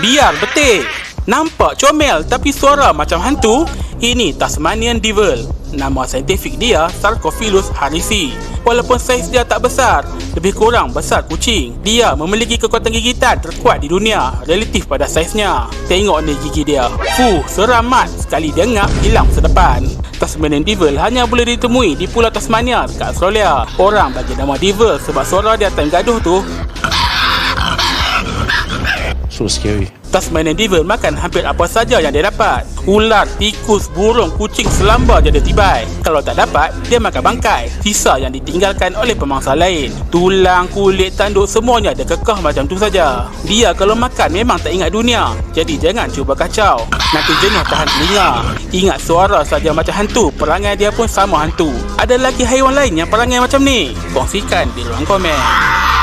Biar betik. Nampak comel tapi suara macam hantu? Ini Tasmanian Devil. Nama saintifik dia Sarcophilus harrisi. Walaupun saiz dia tak besar, lebih kurang besar kucing. Dia memiliki kekuatan gigitan terkuat di dunia relatif pada saiznya. Tengok ni gigi dia. Fuh, seram mat. Sekali dia ngap, hilang sedepan. Tasmanian Devil hanya boleh ditemui di Pulau Tasmania dekat Australia. Orang bagi nama Devil sebab suara dia time gaduh tu So scary. Tasmanian Devil makan hampir apa saja yang dia dapat. Ular, tikus, burung, kucing, selamba je dia tibai. Kalau tak dapat, dia makan bangkai. Sisa yang ditinggalkan oleh pemangsa lain. Tulang, kulit, tanduk semuanya dia kekeh macam tu saja. Dia kalau makan memang tak ingat dunia. Jadi jangan cuba kacau. Nanti jenuh tahan telinga. Ingat suara saja macam hantu. Perangai dia pun sama hantu. Ada lagi haiwan lain yang perangai macam ni? Kongsikan di ruang komen.